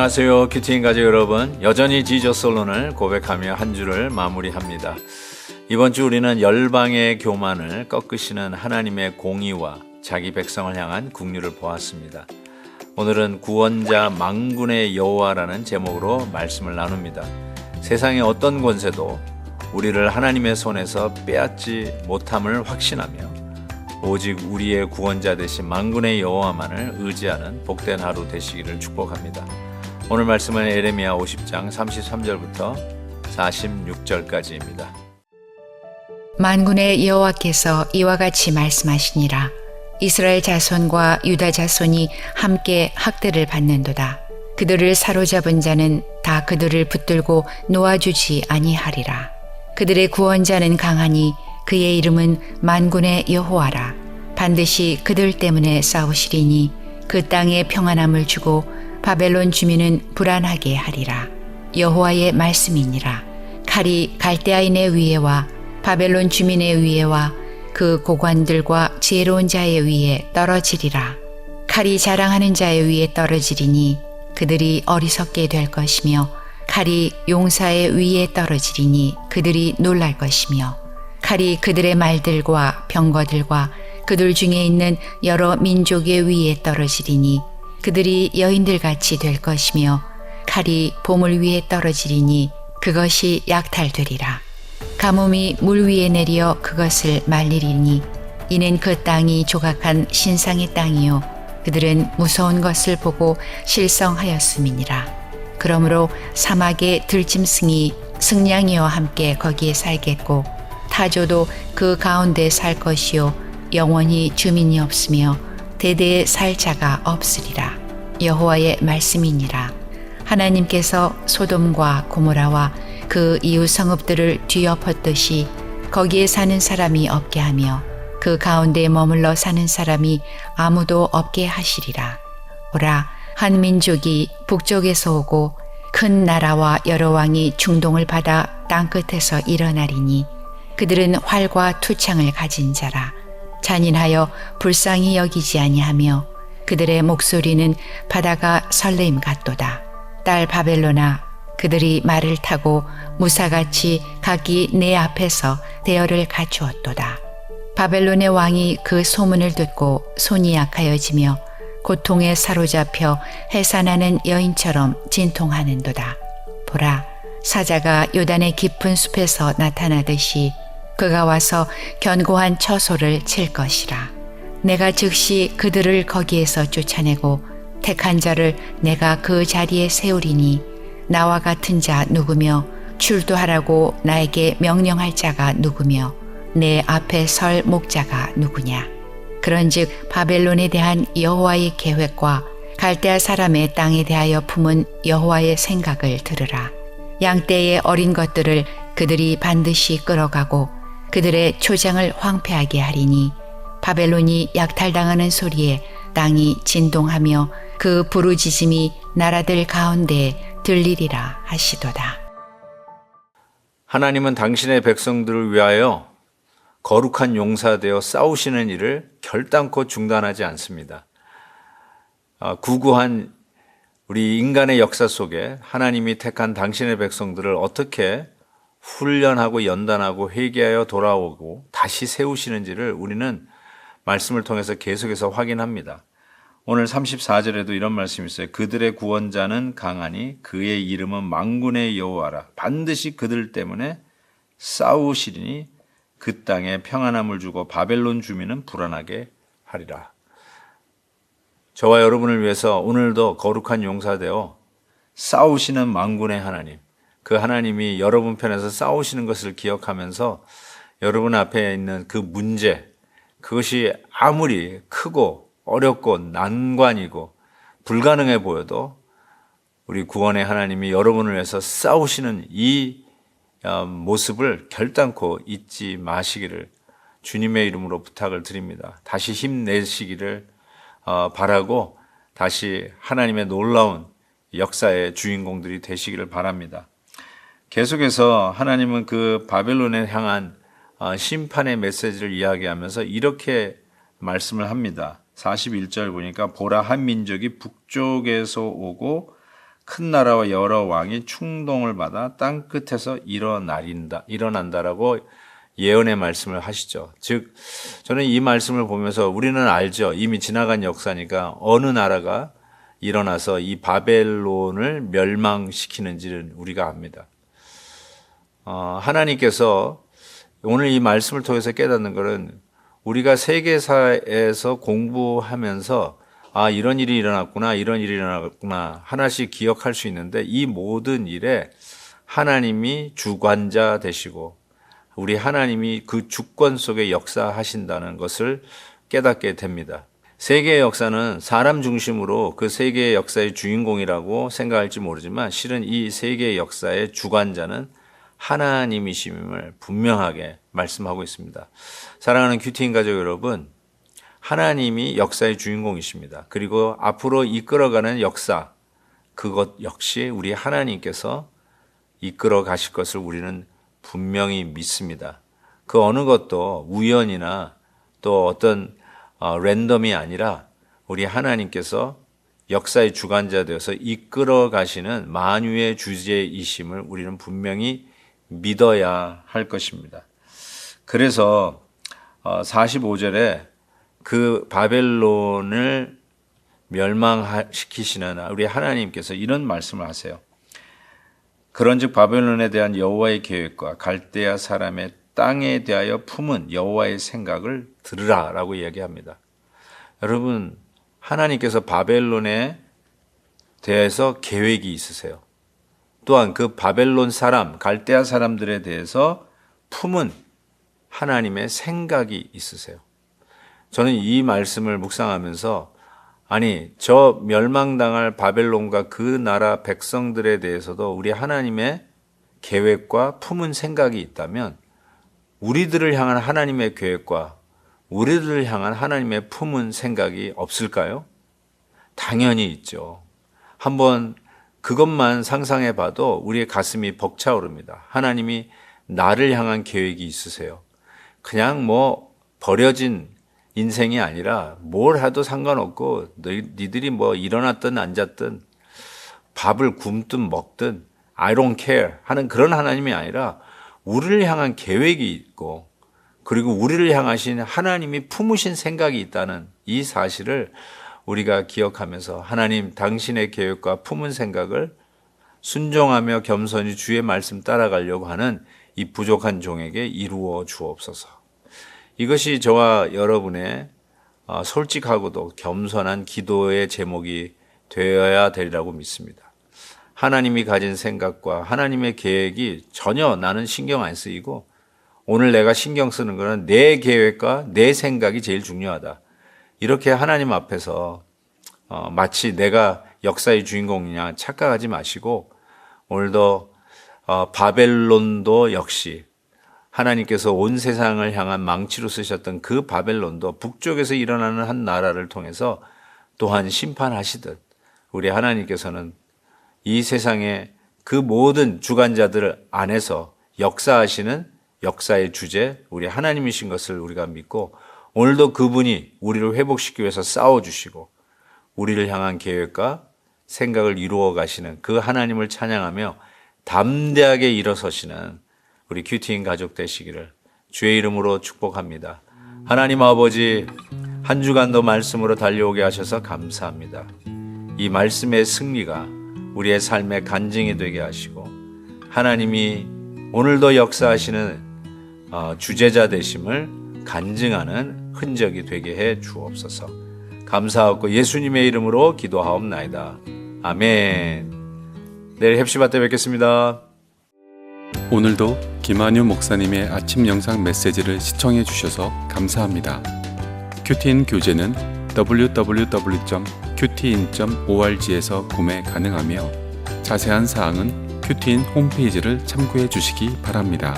안녕하세요. 큐티인 가족 여러분. 여전히 지저 솔론을 고백하며 한 주를 마무리합니다. 이번 주 우리는 열방의 교만을 꺾으시는 하나님의 공의와 자기 백성을 향한 국류를 보았습니다. 오늘은 구원자 망군의 여호와라는 제목으로 말씀을 나눕니다. 세상의 어떤 권세도 우리를 하나님의 손에서 빼앗지 못함을 확신하며 오직 우리의 구원자 되신 망군의 여호와만을 의지하는 복된 하루 되시기를 축복합니다. 오늘 말씀은 에레미야 50장 33절부터 46절까지입니다. 만군의 여호와께서 이와 같이 말씀하시니라. 이스라엘 자손과 유다 자손이 함께 학대를 받는도다. 그들을 사로잡은 자는 다 그들을 붙들고 놓아주지 아니하리라. 그들의 구원자는 강하니 그의 이름은 만군의 여호와라. 반드시 그들 때문에 싸우시리니 그 땅에 평안함을 주고 바벨론 주민은 불안하게 하리라 여호와의 말씀이니라 칼이 갈대아인의 위에와 바벨론 주민의 위에와 그 고관들과 지혜로운 자의 위에 떨어지리라. 칼이 자랑하는 자의 위에 떨어지리니 그들이 어리석게 될 것이며 칼이 용사의 위에 떨어지리니 그들이 놀랄 것이며 칼이 그들의 말들과 병거들과 그들 중에 있는 여러 민족의 위에 떨어지리니 그들이 여인들 같이 될 것이며 칼이 보물 위에 떨어지리니 그것이 약탈되리라. 가뭄이 물 위에 내려 그것을 말리리니 이는 그 땅이 조각한 신상의 땅이요 그들은 무서운 것을 보고 실성하였음이니라 그러므로 사막의 들짐승이 승냥이와 함께 거기에 살겠고 타조도 그 가운데 살 것이요 영원히 주민이 없으며 대대에 살 자가 없으리라. 여호와의 말씀이니라. 하나님께서 소돔과 고모라와 그 이웃 성읍들을 뒤엎었듯이 거기에 사는 사람이 없게 하며 그 가운데 머물러 사는 사람이 아무도 없게 하시리라. 오라 한 민족이 북쪽에서 오고 큰 나라와 여러 왕이 중동을 받아 땅끝에서 일어나리니 그들은 활과 투창을 가진 자라 잔인하여 불쌍히 여기지 아니하며 그들의 목소리는 바다가 설레임 같도다. 딸 바벨로나 그들이 말을 타고 무사같이 각기 내 앞에서 대열을 갖추었도다. 바벨론의 왕이 그 소문을 듣고 손이 약하여지며 고통에 사로잡혀 해산하는 여인처럼 진통하는도다. 보라, 사자가 요단의 깊은 숲에서 나타나듯이 그가 와서 견고한 처소를 칠 것이라. 내가 즉시 그들을 거기에서 쫓아내고 택한 자를 내가 그 자리에 세우리니 나와 같은 자 누구며 출두하라고 나에게 명령할 자가 누구며 내 앞에 설 목자가 누구냐 그런즉 바벨론에 대한 여호와의 계획과 갈대아 사람의 땅에 대하여 품은 여호와의 생각을 들으라 양떼의 어린 것들을 그들이 반드시 끌어가고 그들의 초장을 황폐하게 하리니 바벨론이 약탈당하는 소리에 땅이 진동하며 그 부르짖음이 나라들 가운데 들리리라 하시도다. 하나님은 당신의 백성들을 위하여 거룩한 용사되어 싸우시는 일을 결단코 중단하지 않습니다. 아, 구구한 우리 인간의 역사 속에 하나님이 택한 당신의 백성들을 어떻게 훈련하고 연단하고 회개하여 돌아오고 다시 세우시는지를 우리는 말씀을 통해서 계속해서 확인합니다. 오늘 34절에도 이런 말씀이 있어요. 그들의 구원자는 강하니 그의 이름은 망군의 여호와라. 반드시 그들 때문에 싸우시리니 그 땅에 평안함을 주고 바벨론 주민은 불안하게 하리라. 저와 여러분을 위해서 오늘도 거룩한 용사되어 싸우시는 망군의 하나님, 그 하나님이 여러분 편에서 싸우시는 것을 기억하면서 여러분 앞에 있는 그 문제, 그것이 아무리 크고 어렵고 난관이고 불가능해 보여도 우리 구원의 하나님이 여러분을 위해서 싸우시는 이 어, 모습을 결단코 잊지 마시기를 주님의 이름으로 부탁을 드립니다. 다시 힘내시기를 어, 바라고 다시 하나님의 놀라운 역사의 주인공들이 되시기를 바랍니다. 계속해서 하나님은 그 바벨론에 향한 어, 심판의 메시지를 이야기하면서 이렇게 말씀을 합니다. 41절 보니까 보라 한 민족이 북쪽에서 오고 큰 나라와 여러 왕이 충동을 받아 땅 끝에서 일어나린다, 일어난다라고 예언의 말씀을 하시죠. 즉, 저는 이 말씀을 보면서 우리는 알죠. 이미 지나간 역사니까 어느 나라가 일어나서 이 바벨론을 멸망시키는지는 우리가 압니다. 어, 하나님께서 오늘 이 말씀을 통해서 깨닫는 것은 우리가 세계사에서 공부하면서 아, 이런 일이 일어났구나, 이런 일이 일어났구나, 하나씩 기억할 수 있는데 이 모든 일에 하나님이 주관자 되시고 우리 하나님이 그 주권 속에 역사하신다는 것을 깨닫게 됩니다. 세계의 역사는 사람 중심으로 그 세계의 역사의 주인공이라고 생각할지 모르지만 실은 이 세계의 역사의 주관자는 하나님이심을 분명하게 말씀하고 있습니다. 사랑하는 큐티인 가족 여러분, 하나님이 역사의 주인공이십니다. 그리고 앞으로 이끌어가는 역사, 그것 역시 우리 하나님께서 이끌어 가실 것을 우리는 분명히 믿습니다. 그 어느 것도 우연이나 또 어떤 어, 랜덤이 아니라 우리 하나님께서 역사의 주관자 되어서 이끌어 가시는 만유의 주제이심을 우리는 분명히 믿어야 할 것입니다. 그래서 45절에 그 바벨론을 멸망시키시는 우리 하나님께서 이런 말씀을 하세요. 그런즉 바벨론에 대한 여호와의 계획과 갈대아 사람의 땅에 대하여 품은 여호와의 생각을 들으라라고 이야기합니다. 여러분 하나님께서 바벨론에 대해서 계획이 있으세요. 또한 그 바벨론 사람, 갈대아 사람들에 대해서 품은 하나님의 생각이 있으세요. 저는 이 말씀을 묵상하면서 아니, 저 멸망당할 바벨론과 그 나라 백성들에 대해서도 우리 하나님의 계획과 품은 생각이 있다면 우리들을 향한 하나님의 계획과 우리들을 향한 하나님의 품은 생각이 없을까요? 당연히 있죠. 한번 그것만 상상해 봐도 우리의 가슴이 벅차오릅니다. 하나님이 나를 향한 계획이 있으세요. 그냥 뭐 버려진 인생이 아니라 뭘 해도 상관없고 니들이 뭐 일어났든 앉았든 밥을 굶든 먹든 I don't care 하는 그런 하나님이 아니라 우리를 향한 계획이 있고 그리고 우리를 향하신 하나님이 품으신 생각이 있다는 이 사실을 우리가 기억하면서 하나님 당신의 계획과 품은 생각을 순종하며 겸손히 주의 말씀 따라가려고 하는 이 부족한 종에게 이루어 주옵소서. 이것이 저와 여러분의 어, 솔직하고도 겸손한 기도의 제목이 되어야 되리라고 믿습니다. 하나님이 가진 생각과 하나님의 계획이 전혀 나는 신경 안 쓰이고 오늘 내가 신경 쓰는 것은 내 계획과 내 생각이 제일 중요하다. 이렇게 하나님 앞에서 어, 마치 내가 역사의 주인공이냐 착각하지 마시고 오늘도 어, 바벨론도 역시 하나님께서 온 세상을 향한 망치로 쓰셨던 그 바벨론도 북쪽에서 일어나는 한 나라를 통해서 또한 심판하시듯 우리 하나님께서는 이 세상의 그 모든 주관자들 안에서 역사하시는 역사의 주제 우리 하나님이신 것을 우리가 믿고 오늘도 그분이 우리를 회복시키기 위해서 싸워주시고 우리를 향한 계획과 생각을 이루어 가시는 그 하나님을 찬양하며 담대하게 일어서시는 우리 큐티인 가족 되시기를 주의 이름으로 축복합니다. 하나님 아버지 한 주간도 말씀으로 달려오게 하셔서 감사합니다. 이 말씀의 승리가 우리의 삶의 간증이 되게 하시고 하나님이 오늘도 역사하시는 어, 주제자 되심을 간증하는 흔적이 되게 해 주옵소서. 감사하고 예수님의 이름으로 기도하옵나이다. 아멘. 내일 heb시바 때 뵙겠습니다. 오늘도 김한유 목사님의 아침 영상 메시지를 시청해 주셔서 감사합니다. 큐티인 교재는 www.qtin.org에서 구매 가능하며 자세한 사항은 큐티인 홈페이지를 참고해 주시기 바랍니다.